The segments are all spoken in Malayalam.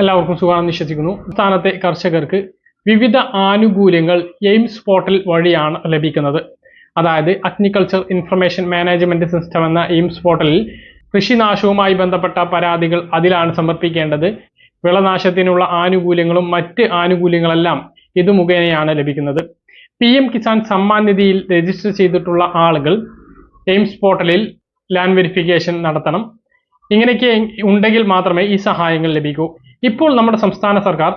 എല്ലാവർക്കും സുഖമാണെന്ന് വിശ്വസിക്കുന്നു. സംസ്ഥാനത്തെ കർഷകർക്ക് വിവിധ ആനുകൂല്യങ്ങൾ എയിംസ് പോർട്ടൽ വഴിയാണ് ലഭിക്കുന്നത്. അതായത് അഗ്രികൾച്ചർ ഇൻഫർമേഷൻ മാനേജ്മെന്റ് സിസ്റ്റം എന്ന എയിംസ് പോർട്ടലിൽ കൃഷിനാശവുമായി ബന്ധപ്പെട്ട പരാതികൾ അതിലാണ് സമർപ്പിക്കേണ്ടത്. വിളനാശത്തിനുള്ള ആനുകൂല്യങ്ങളും മറ്റ് ആനുകൂല്യങ്ങളെല്ലാം ഇത് മുഖേനയാണ് ലഭിക്കുന്നത്. പി എം കിസാൻ സമ്മാൻ നിധിയിൽ രജിസ്റ്റർ ചെയ്തിട്ടുള്ള ആളുകൾ എയിംസ് പോർട്ടലിൽ ലാൻഡ് വെരിഫിക്കേഷൻ നടത്തണം. ഇങ്ങനെയൊക്കെ ഉണ്ടെങ്കിൽ മാത്രമേ ഈ സഹായങ്ങൾ ലഭിക്കൂ. ഇപ്പോൾ നമ്മുടെ സംസ്ഥാന സർക്കാർ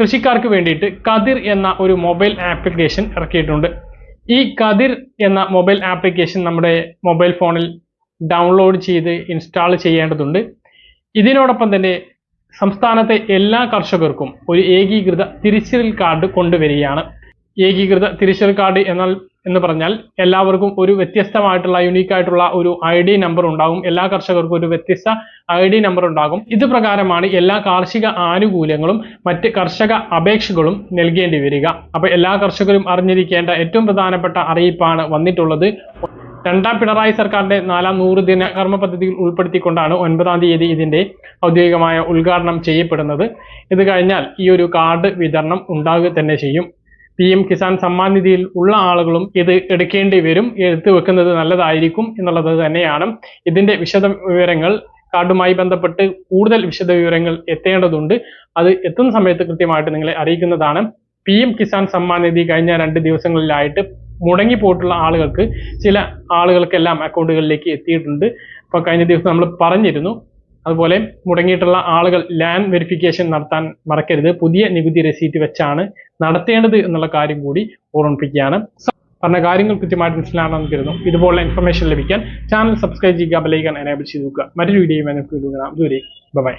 കൃഷിക്കാർക്ക് വേണ്ടിയിട്ട് കതിർ എന്ന ഒരു മൊബൈൽ ആപ്ലിക്കേഷൻ ഇറക്കിയിട്ടുണ്ട്. ഈ കതിർ എന്ന മൊബൈൽ ആപ്ലിക്കേഷൻ നമ്മുടെ മൊബൈൽ ഫോണിൽ ഡൗൺലോഡ് ചെയ്ത് ഇൻസ്റ്റാൾ ചെയ്യേണ്ടതുണ്ട്. ഇതിനോടൊപ്പം തന്നെ സംസ്ഥാനത്തെ എല്ലാ കർഷകർക്കും ഒരു ഏകീകൃത തിരിച്ചറിയൽ കാർഡ് കൊണ്ടുവരികയാണ്. ഏകീകൃത തിരിച്ചൽ കാർഡ് എന്നാൽ എന്ന് പറഞ്ഞാൽ എല്ലാവർക്കും ഒരു വ്യത്യസ്തമായിട്ടുള്ള യുണീക്ക് ആയിട്ടുള്ള ഒരു ഐ ഡി നമ്പർ ഉണ്ടാകും. എല്ലാ കർഷകർക്കും ഒരു വ്യത്യസ്ത ഐ ഡി നമ്പർ ഉണ്ടാകും. ഇത് പ്രകാരമാണ് എല്ലാ കാർഷിക ആനുകൂല്യങ്ങളും മറ്റ് കർഷക അപേക്ഷകളും നൽകേണ്ടി വരിക. അപ്പൊ എല്ലാ കർഷകരും അറിഞ്ഞിരിക്കേണ്ട ഏറ്റവും പ്രധാനപ്പെട്ട അറിയിപ്പാണ് വന്നിട്ടുള്ളത്. രണ്ടാം പിണറായി സർക്കാരിന്റെ നാലാം നൂറ് ദിന കർമ്മ പദ്ധതിയിൽ ഉൾപ്പെടുത്തിക്കൊണ്ടാണ് ഒൻപതാം തീയതി ഇതിന്റെ ഔദ്യോഗികമായ ഉദ്ഘാടനം ചെയ്യപ്പെടുന്നത്. ഇത് കഴിഞ്ഞാൽ ഈ ഒരു കാർഡ് വിതരണം ഉണ്ടാകുക തന്നെ ചെയ്യും. പി എം കിസാൻ സമ്മാൻ നിധിയിൽ ഉള്ള ആളുകളും ഇത് എടുക്കേണ്ടി വരും എടുത്തു വെക്കുന്നത് നല്ലതായിരിക്കും എന്നുള്ളത് തന്നെയാണ്. ഇതിന്റെ വിശദ വിവരങ്ങൾ കാർഡുമായി ബന്ധപ്പെട്ട് കൂടുതൽ വിശദ വിവരങ്ങൾ എത്തേണ്ടതുണ്ട്. അത് എത്തുന്ന സമയത്ത് കൃത്യമായിട്ട് നിങ്ങളെ അറിയിക്കുന്നതാണ്. പി എം കിസാൻ സമ്മാൻ നിധി കഴിഞ്ഞ രണ്ട് ദിവസങ്ങളിലായിട്ട് മുടങ്ങിപ്പോയിട്ടുള്ള ആളുകൾക്ക് ചില ആളുകൾക്കെല്ലാം അക്കൗണ്ടുകളിലേക്ക് എത്തിയിട്ടുണ്ട്. അപ്പോൾ കഴിഞ്ഞ ദിവസം നമ്മൾ പറഞ്ഞിരുന്നു അതുപോലെ മുടങ്ങിയിട്ടുള്ള ആളുകൾ ലാൻഡ് വെരിഫിക്കേഷൻ നടത്താൻ മറക്കരുത്. പുതിയ നികുതി രസീറ്റ് വെച്ചാണ് നടത്തേണ്ടത് എന്നുള്ള കാര്യം കൂടി ഓർമ്മിപ്പിക്കുകയാണ്. പറഞ്ഞ കാര്യങ്ങൾ കൃത്യമായിട്ട് മനസ്സിലാണെന്ന് കരുതുന്നു. ഇതുപോലുള്ള ഇൻഫർമേഷൻ ലഭിക്കാൻ ചാനൽ സബ്സ്ക്രൈബ് ചെയ്യുക ബെലൈക്കൺ എനേബിൾ ചെയ്ത് നോക്കുക മറ്റൊരു വീഡിയോ നമുക്ക് ഇതുവരെ ബൈ